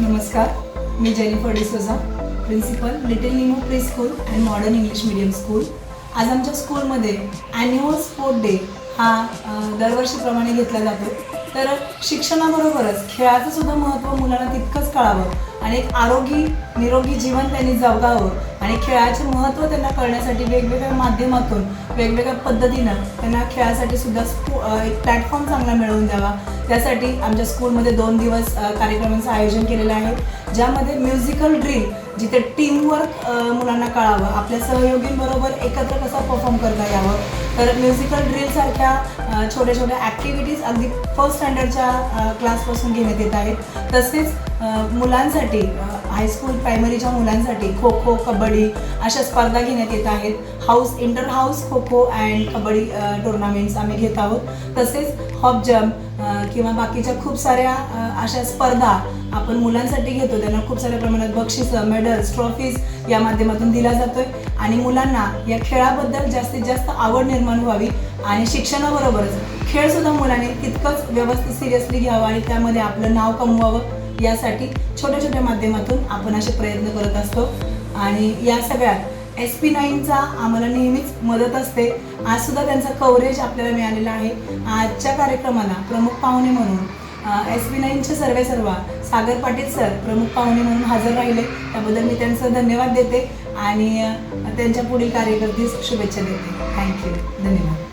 नमस्कार मी Jennifer D'Souza principal little Nemo pre school and modern English medium school आज आमच्या स्कूलमध्ये ॲन्युअल स्पोर्ट डे हा दरवर्षीप्रमाणे घेतला जातो. तर शिक्षणाबरोबरच खेळाचं सुद्धा महत्त्व मुलांना तितकंच कळावं आणि एक आरोगी निरोगी जीवन त्यांनी जगावं आणि खेळाचे महत्त्व त्यांना कळण्यासाठी वेगवेगळ्या माध्यमातून वेगवेगळ्या पद्धतीनं त्यांना खेळासाठी सुद्धा स्पू एक प्लॅटफॉर्म चांगला मिळवून द्यावा. त्यासाठी आमच्या स्कूलमध्ये दोन दिवस कार्यक्रमांचं आयोजन केलेलं आहे ज्यामध्ये म्युझिकल ड्रिल जिथे टीमवर्क मुलांना कळावं आपल्या सहयोगींबरोबर एकत्र कसं परफॉर्म करता यावं. तर म्युझिकल ड्रिलसारख्या छोट्या छोट्या ॲक्टिव्हिटीज अगदी फर्स्ट स्टँडर्डच्या क्लासपासून घेण्यात येत आहेत. तसेच मुलांसाठी हायस्कूल प्रायमरीच्या मुलांसाठी खो खो कबड्डी अशा स्पर्धा घेण्यात येत आहेत. House inter house kho kho and kabaddi tournaments आम्ही घेत आहोत. तसेच हॉप जम्प किंवा बाकीच्या खूप साऱ्या अशा स्पर्धा आपण मुलांसाठी घेतो. त्यांना खूप साऱ्या प्रमाणात बक्षिसं मेडल्स ट्रॉफीज या माध्यमातून दिला जातोय. आणि मुलांना या खेळाबद्दल जास्तीत जास्त आवड निर्माण व्हावी आणि शिक्षणाबरोबरच खेळसुद्धा मुलांनी तितकंच व्यवस्थित सिरियसली घ्यावं आणि त्यामध्ये आपलं नाव कमवावं. यासाठी छोट्या छोट्या माध्यमातून आपण असे प्रयत्न करत असतो. आणि या सगळ्यात एस पी नाईनचा आम्हाला नेहमीच मदत असते. आज सुद्धा त्यांचं कव्हरेज आपल्याला मिळालेला आहे. आजच्या कार्यक्रमाला प्रमुख पाहुणे म्हणून एस पी नाईनचे सर्वे सर्वा सागर पाटील सर प्रमुख पाहुणे म्हणून हजर राहिले. त्याबद्दल मी त्यांचं धन्यवाद देते. आणि त्यांच्या पुढील कार्यकर्तीस शुभेच्छा देते. थँक्यू धन्यवाद.